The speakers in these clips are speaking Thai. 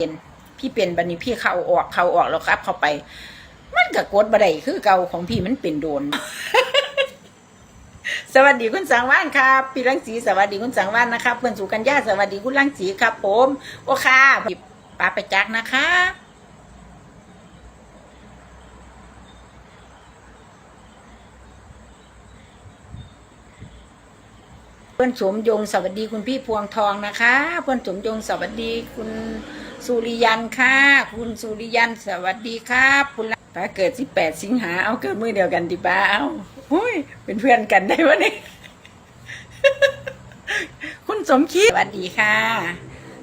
เป็นพี่เป็นบันนี้พี่เข้าออกเข้าออกแล้วครับ เข้าไป มันก็กดบ่ได้คือเก่าของพี่มันเป็นโดน สวัสดีคุณสังวานครับพี่รังสีสวัสดีคุณสังวานนะครับเพื่อนสุกัญญาสวัสดีคุณรังสีครับ ผม โอค่ะพี่ป้าไปจักนะคะเพื่อนสมยงสวัสดีคุณพี่พวงทองนะคะ เพื่อนสมยงสวัสดีคุณ สุริยันค่ะ คุณสุริยันสวัสดีครับคุณป้าเกิด18สิงหาเอาเกิดมือเดียวกันดิป้าเอาหุ้ยเป็นเพื่อนกันได้วะเนี่ยคุณสมคิดสวัสดีค่ะ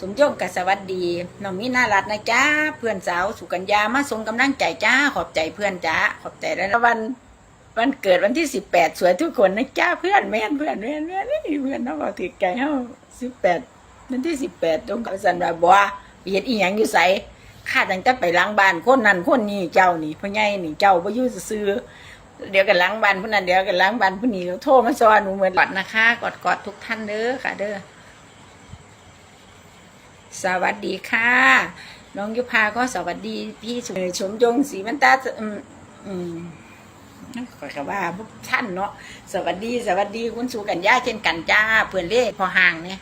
สมยงกับสวัสดีน้องมีน่ารักนะจ้าเพื่อนสาวสุกัญญามาส่งกำลังใจจ้าขอบใจเพื่อนจ้าขอบใจแล้ววันวันเกิดวันที่สิบแปดสวยทุกคนนะจ้าเพื่อนแม่นเพื่อนแม่นแม่นนี่เพื่อนน้องบอกถือใจเฮาสิบแปดวันที่สิบแปดตรงกับสันวาบัว ไปเฮ็ดอีหยังอยู่ไสข้าตั้งแต่ไปล้างบ้านคนนั้นคนนี้เจ้านี่พ่อใหญ่นี่เจ้าบ่อยู่ซื่อๆเดี๋ยวกันล้างบ้านผู้นั้นเดี๋ยวกันล้างบ้านผู้นี้เขาโทรมาสอนหนูเหมือนกอดนะคะกอดกอดทุกท่านเด้อค่ะเด้อสวัสดีค่ะ น้องยุพาก็สวัสดีพี่ชมชมยงศรีมันตาอืมอืมขอยก็ว่าพวกท่านเนาะสวัสดี สวัสดีคุณสู่กันย่าเช่นกันจ้าเพื่อนเล่พอห่างเนี่ย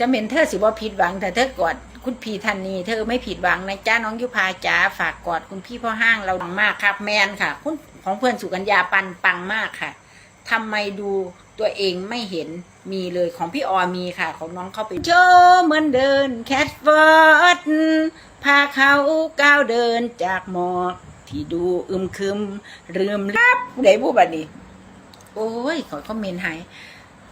จะเป็นเธอสิบ่ผิดหวังแต่เธอกอดคุณพี่ท่านนี้เธอไม่ผิดหวังนะจ้าน้องยุพาจ้าฝากกอดคุณพี่พ่อห้างเราดังมากครับ แมนค่ะ คุณของเพื่อนสุกัญญาปันปังมากค่ะทำไมดูตัวเองไม่เห็นมีเลยของพี่ออมีค่ะ ของน้องเข้าไปโจเหมือนเดินแคทฟอร์ดพาเขาก้าวเดินจากหมอกที่ดูอึมครึม ลืมรับได้ผู้บัดนี้ โอ้ยขอคอมเมนต์ให้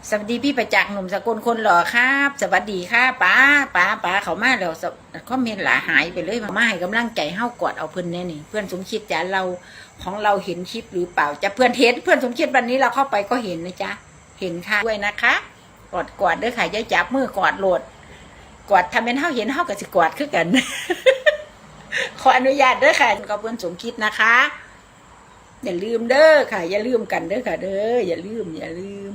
สวัสดีพี่ประจักษ์หนุ่มสกุลคนหล่อครับ สวัสดีค่ะป้าป้าป้าเขามาแล้วสคอมเมนต์หลาหายไปเลยมาให้กำลังใจเฮากอดเอาเพื่อนแน่นี่ เพื่อนสมคิดจ้ะเราของเราเห็นคลิปหรือเปล่าจะเพื่อนเห็นเพื่อนสมคิดวันนี้เราเข้าไปก็เห็นนะจ๊ะเห็นค่ะด้วยนะคะกอดกอดเด้อค่ะย่าจับมือกอดโหลดกอดทำเป็นเฮาเห็นเฮากับสิกอดคือกัน ขออนุญาตเด้อค่ะกับเพื่อนสมคิดนะคะอย่าลืมเด้อค่ะ อย่าลืมกันเด้อค่ะ เด้ออย่าลืมอย่าลืม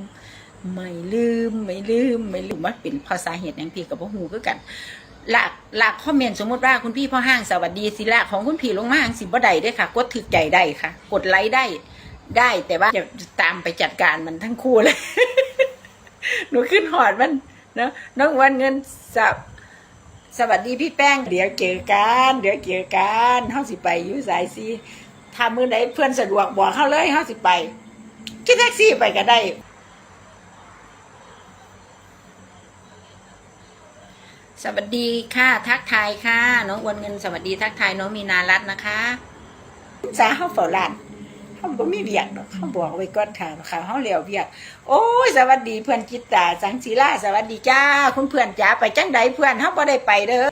ไม่ลืมไม่ลืมไม่ลืมมันเป็นภาษาเหตุอย่างพี่กับพ่อหูคือกันหลักหลักคอมเมนสมมติว่าคุณพี่พ่อห้างสวัสดีสิละของคุณพี่ลงมาห้างสิบ่ได้เด้ค่ะ กดถึกใจได้ค่ะ กดไลค์ได้ได้แต่ว่าจะตามไปจัดการมันทั้งคู่เลย หนูขึ้นหอดมันเนาะน้องวันเงินสับสวัสดีพี่แป้ง เดี๋ยวเจอกันเดี๋ยวเจอกันเฮาสิไปอยู่สายซีถ้ามือไหนเพื่อนสะดวกบอกเขาเลยเฮาสิไปขี่แท็กซี่ไปก็ได้ สวัสดีค่ะ ทักทายค่ะ น้องอ้วนเงินสวัสดีทักทายน้องมีนารัตน์นะคะสาเฮาเฝ้าร้านเฮาบ่มีเวียกดอกเฮาบอกไว้ก่อนค่ะค่ะเฮาแล้วเวียก โอ้ยสวัสดีเพื่อนจิตตาสังศิลาสวัสดีจ้า คุณเพื่อนจ๋าไปจังใดเพื่อนเฮาบ่ได้ไปเด้อ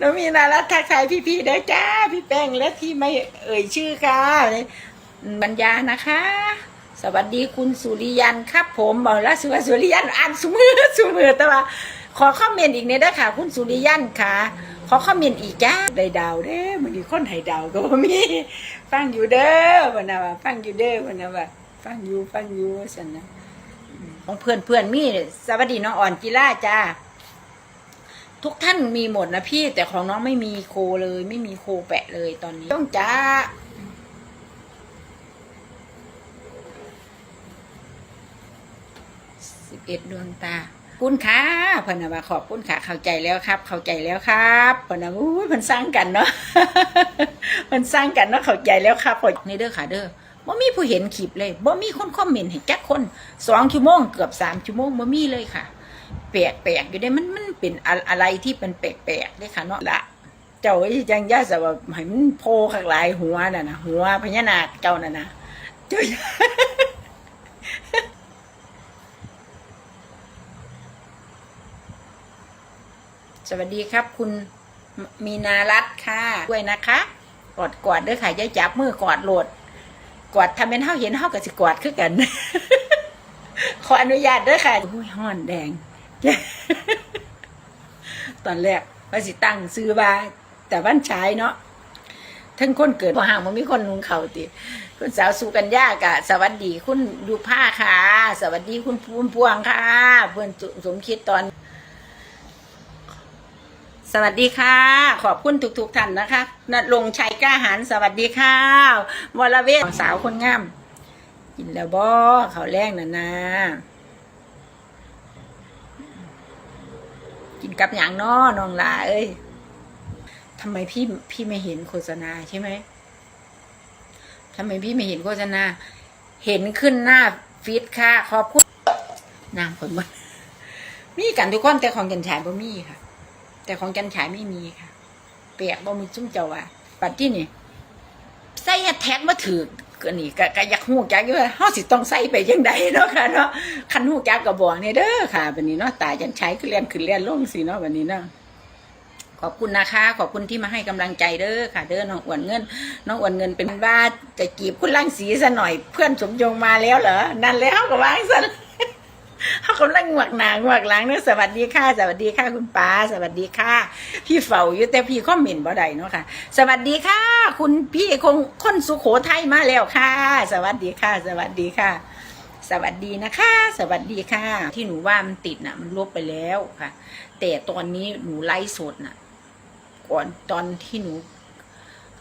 น้องมีนารัตน์ทักทายพี่ๆเด้อจ้า พี่แป้งและที่ไม่เอ่ยชื่อค่ะบรรยานะคะ สวัสดีคุณสุริยันครับ ผมบอกแล้วสุวสุริยันอ่านสุมือสุมือแต่ว่า ขอคอมเมนต์อีกเนี่ยด้ค่ะ คุณสุริยันค่ะ ขอคอมเมนต์อีกจ้าได้ดาวเด้อมันมีคนให้ดาวก็บ่มีฟังอยู่เด้อวันน่ะว่าฟังอยู่เด้อวันน่ะว่าฟังอยู่ฟังอยู่สันนะอืมของเพื่อนเพื่อนมีสวัสดีน้องอ่อนกีฬาจ้าทุกท่านมีหมดนะพี่แต่ของน้องไม่มีโคเลย ไม่มีโคแปะเลยตอนนี้ต้องจ้า สิบเอ็ดดวงตาคุณค่ะพนนะว่าขอบคุณค่ะเข้าใจแล้วครับ เข้าใจแล้วครับพนนะอู้ยเพันสร้างกันเนาะเพันสร้างกันเนาะเข้าใจแล้วครับพอในเด้อค่ะเด้อบ่มีผู้เห็นคลิปเลยบ่มีคนคอมเมนต์ให้จักคนสองชั่วโมงเกือบสามชั่วโมงบ่มีเลยค่ะแปลกแปลกอยู่ได้มันมันเป็นอะไรที่เป็นแปลกแปลกๆเลยค่ะเนาะละเจ้าไอ้จังย่าสว่าให้มันโพข้างหลายหัวน่ะนะหัวพญานาคเจ้าน่ะนะเจ้า สวัสดีครับ คุณมีนารัตค่ะด้วยนะคะกอดกอดด้วยค่ะย่าจับมือกอดโหลดกอดทำเป็นเท่าเห็นเท่ากับสิกอดคือกัน ขออนุญาตด้วยค่ะอุ้ยห้อนแดง ตอนแรกว่าสิตั้งซื้อว่าแต่บ้านชายเนาะทั้งคนเกิดพอห่างมันมีคนนุงเขาติคุณสาวสุกัญญากะ สวัสดีคุณดูผ้าค่ะ สวัสดีคุณภูมิพวงค่ะ เพื่อนสมคิดตอน สวัสดีค่ะ ขอบคุณทุกๆท่านนะคะนลงชัยกล้าหาญสวัสดีค่ะวรเวทสาวคนงาม กินแล้วบ่เขาแรงนะนะกินกับอย่างน้อน้องลาเอ้ยทำไมพี่พี่ไม่เห็นโฆษณาใช่ไหมทำไมพี่ไม่เห็นโฆษณา เห็นขึ้นหน้าฟีดค่ะ ขอบคุณนางผลมันมีกันทุกคนแต่ของจันฉายบ่มีค่ะ แต่ของจันฉายไม่มีค่ะเปียกบ่มีจุ้มเจ้าว่าปัดที่นี่ใส่แท็กมาถือก็นี่ก็ก็อยากฮู้จักอยู่ว่าเฮาสิต้องใส่ไปจังใดเนาะค่ะเนาะคันฮู้จักก็บอกนี่เด้อค่ะบัดนี้เนาะตาจันฉายคือเรียนขึ้นเรียนลงสิเนาะบัดนี้เนาะขอบคุณนะคะ ขอบคุณที่มาให้กำลังใจเด้อค่ะ เด้อน้องอ้วนเงินน้องอ้วนเงินเป็นว่าจะจีบคุณลังสีซะหน่อย เพื่อนสมยงมาแล้วเหรอนั่นแล้วก็วางซะ เขากำลังหวกหนางหวกหลังเนอะสวัสดีค่ะ สวัสดีค่ะคุณป้า สวัสดีค่ะ พี่เฝ้าอยู่แต่พี่คอมเมนบ่ได้เนาะค่ะ สวัสดีค่ะ คุณพี่คงคนสุโขทัยมาแล้วค่ะ สวัสดีค่ะ สวัสดีค่ะ สวัสดีนะคะ สวัสดีค่ะ ที่หนูว่ามันติดน่ะ มันลบไปแล้วค่ะ แต่ตอนนี้หนูไลฟ์สดน่ะ ก่อนตอนที่หนู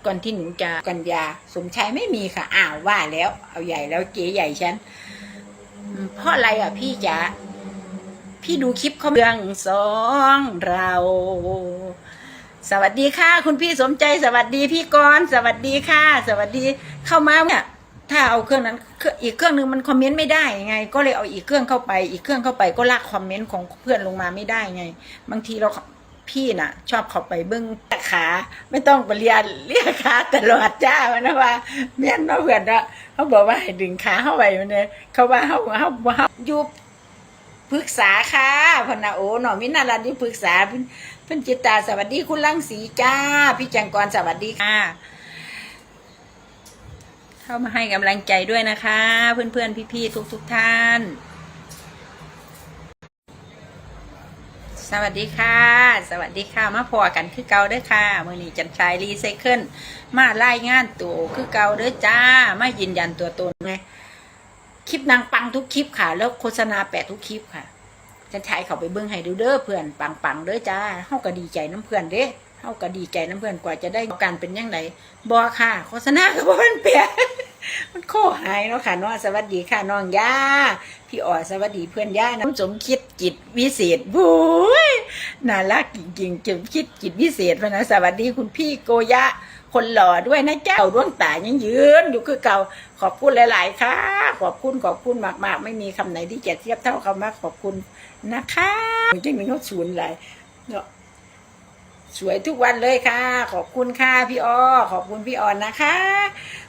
ก่อนที่หนูจะกันยาสมชายไม่มีค่ะอ้าวว่าแล้ว เอาใหญ่แล้วเก๋ใหญ่ฉัน เพราะอะไรอะพี่จ๋าพี่ดูคลิปเขาเรื่องสองเรา สวัสดีค่ะ คุณพี่สมใจ สวัสดีพี่กรณ์สวัสดีค่ะ สวัสดีเข้ามาเนี่ยถ้าเอาเครื่องนั้นเครื่ออีกเครื่องนึงมันคอมเมนต์ไม่ได้ไง ก็เลยเอาอีกเครื่องเข้าไป อีกเครื่องเข้าไปก็ลากคอมเมนต์ของเพื่อนลงมาไม่ได้ไง บางทีเรา พี่น่ะ ชอบเขาไปเบิ้งขา ไม่ต้องไปเรียนเรียกขาตลอดจ้ามันนะว่าเมียนมาเพื่อนว่าเขาบอกว่าให้ดึงขาเข้าไปมันเนี่ยเขาว่าเขาเขาเขาอยู่ปรึกษาค่ะพนนะโอหนอมินารันที่ปรึกษาเพิ่นเพิ่นจิตตาสวัสดีคุณลังสีจ้า พี่จังกรสวัสดีค่ะ เข้ามาให้กำลังใจด้วยนะคะ เพื่อนๆพี่ๆทุกๆท่าน สวัสดีค่ะ สวัสดีค่ะ มาพอกันคือเก่าเด้อค่ะมื่อนี้จันทรายรีไซเคิลมารายงานตัวคือเก่าเด้อจ้ามายืนยันตัวตนไงคลิปนางปังทุกคลิปค่ะ แล้วโฆษณาแปะทุกคลิปค่ะจันทรายเขาไปเบิ้งให้ดูเด้อเพื่อนปังปังๆเด้อจ้าเฮาก็ดีใจน้ำเพื่อนเด้เฮาก็ดีใจน้ำเพื่อนกว่าจะได้การเป็นยังไงบอค่ะ โฆษณาก็บ่มันเปีย มันโคหายเนาะค่ะเนาะสวัสดีค่ะน้องย่าพี่อ๋อสวัสดีเพื่อนย่านะสมคิดจิตวิเศษบุ้ยน่ารักจริงๆจมคิดจิตวิเศษพนะสวัสดีคุณพี่โกยะ คนหล่อด้วยนะเจ้าดวงตายังยืนอยู่คือเก่าขอบคุณหลาย ๆ ค่ะ ขอบคุณขอบคุณมาก ๆ ไม่มีคำไหนที่จะเทียบเท่าคำว่าขอบคุณนะคะจริงๆเขาศูนย์หลายเนาะสวยทุกวันเลยค่ะ ขอบคุณค่ะพี่อ้อขอบคุณพี่อ่อนนะคะ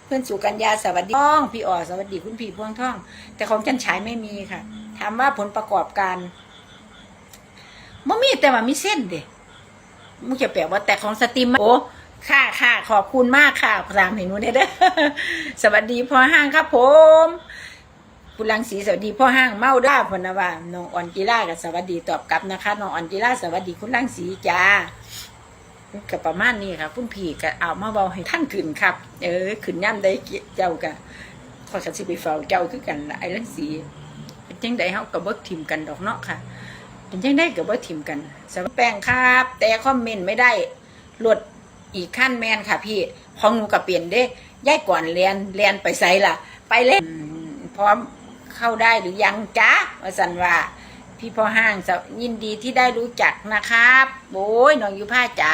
เพื่อนสุกัญญาสวัสดีท่องพี่อ่อสวัสดีคุณพี่พวงท่อง แต่ของจันฉายไม่มีค่ะถามว่าผลประกอบการมันมีแต่ว่ามีเส้นเด็มึงจะแปลว่าแต่ของสตรีมโอ้ค่ะค่ะขอบคุณมากค่ะตามเห็นหนูเนี่ยเด้อสวัสดีพ่อห้างครับผมคุณลังสีสวัสดีพ่อห้างเมาด้าพนว่าน้องอ่อนจิล่ากับสวัสดีตอบกลับนะคะน้องอ่อนจิล่าสวัสดีคุณลังสีจ้า กับประมาณนี้ค่ะคุณพี่ก็เอามาเบาให้ท่านขึ้นครับ เออขึ้นย่ำได้เจ้าก็ขอยกันสิไปเฝ้าเจ้าคือกันไอ้ลังสีเป็นจังได้เฮากับบ่ทิมกันดอกเนาะค่ะ เป็นจังได้กับบ่ทิมกันสำหรับแป้งครับ แต่คอมเมนต์ไม่ได้หลดอีกขั้นแมนค่ะ พี่ของหนูก็เปลี่ยนเด้ย้ายก่อนเรียนเรียนไปไสล่ะ ไปเล่นพร้อมเข้าได้หรือยังจ๊ะว่าสันว่า พี่พ่อห้างสวยินดีที่ได้รู้จักนะครับโอ้ยน้องยุผ้าจ๋า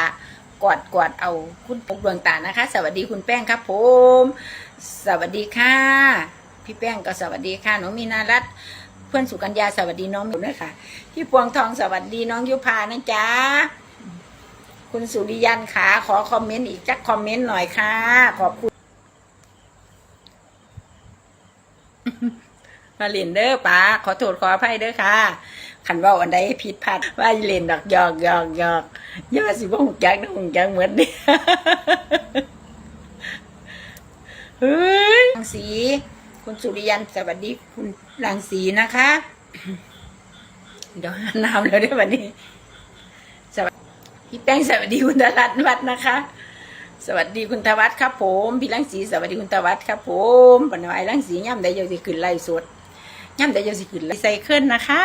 กอดกอดเอาคุณปกดวงตานะคะ สวัสดีคุณแป้งครับผม สวัสดีค่ะ พี่แป้งก็สวัสดีค่ะน้องมีนารัตเพื่อนสุกัญญาสวัสดีน้องมิวนะคะพี่พวงทองสวัสดีน้องยุพานะจ๊ะคุณสุริยันขาขอคอมเมนต์อีกจักคอมเมนต์หน่อยค่ะ ขอบคุณ มาเล่นเด้อป้าขอโทษขออภัยเด้อค่ะ ขันว่าอันใดผิดพลาดว่าเล่นดอกหยอกหยอกหยอกย่าสิบ่หงจักนะหงจักเหมือนนี่เฮ้ยรังสี คุณสุริยันสวัสดีคุณรังสีนะคะ เดี๋ยวน้ำแล้วเด้วยวันนี้สวัสดีพี่แป้งสวัสดีคุณดารัตน์วัดนะคะสวัสดีคุณทวัฒน์ครับผม พี่ลังสีสวัสดีคุณทวัฒน์ครับผมปนวายลังสีย่ำได้เยาสิขึ้นไล่สด ย่ำได้เยาสิขึ้นไล่ไซเคิลนะคะ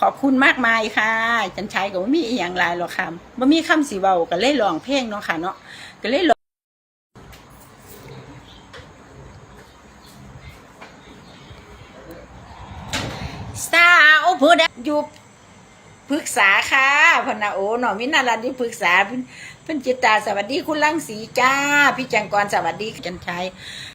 ขอบคุณมากมายค่ะ จันชัยก็บ่มีอย่างไรหรอกค่ะบ่มีคำสิเว้าก็เล่ยร้องเพลงเนาะค่ะเนาะก็เล่ยร้องสาวผู้ใดอยู่ปรึกษาค่ะพนนะโอหนอมินารันที่ปรึกษาเพิ่นเพิ่นจิตตาสวัสดีคุณลังสีจ้า พี่จังกรสวัสดีจันชัย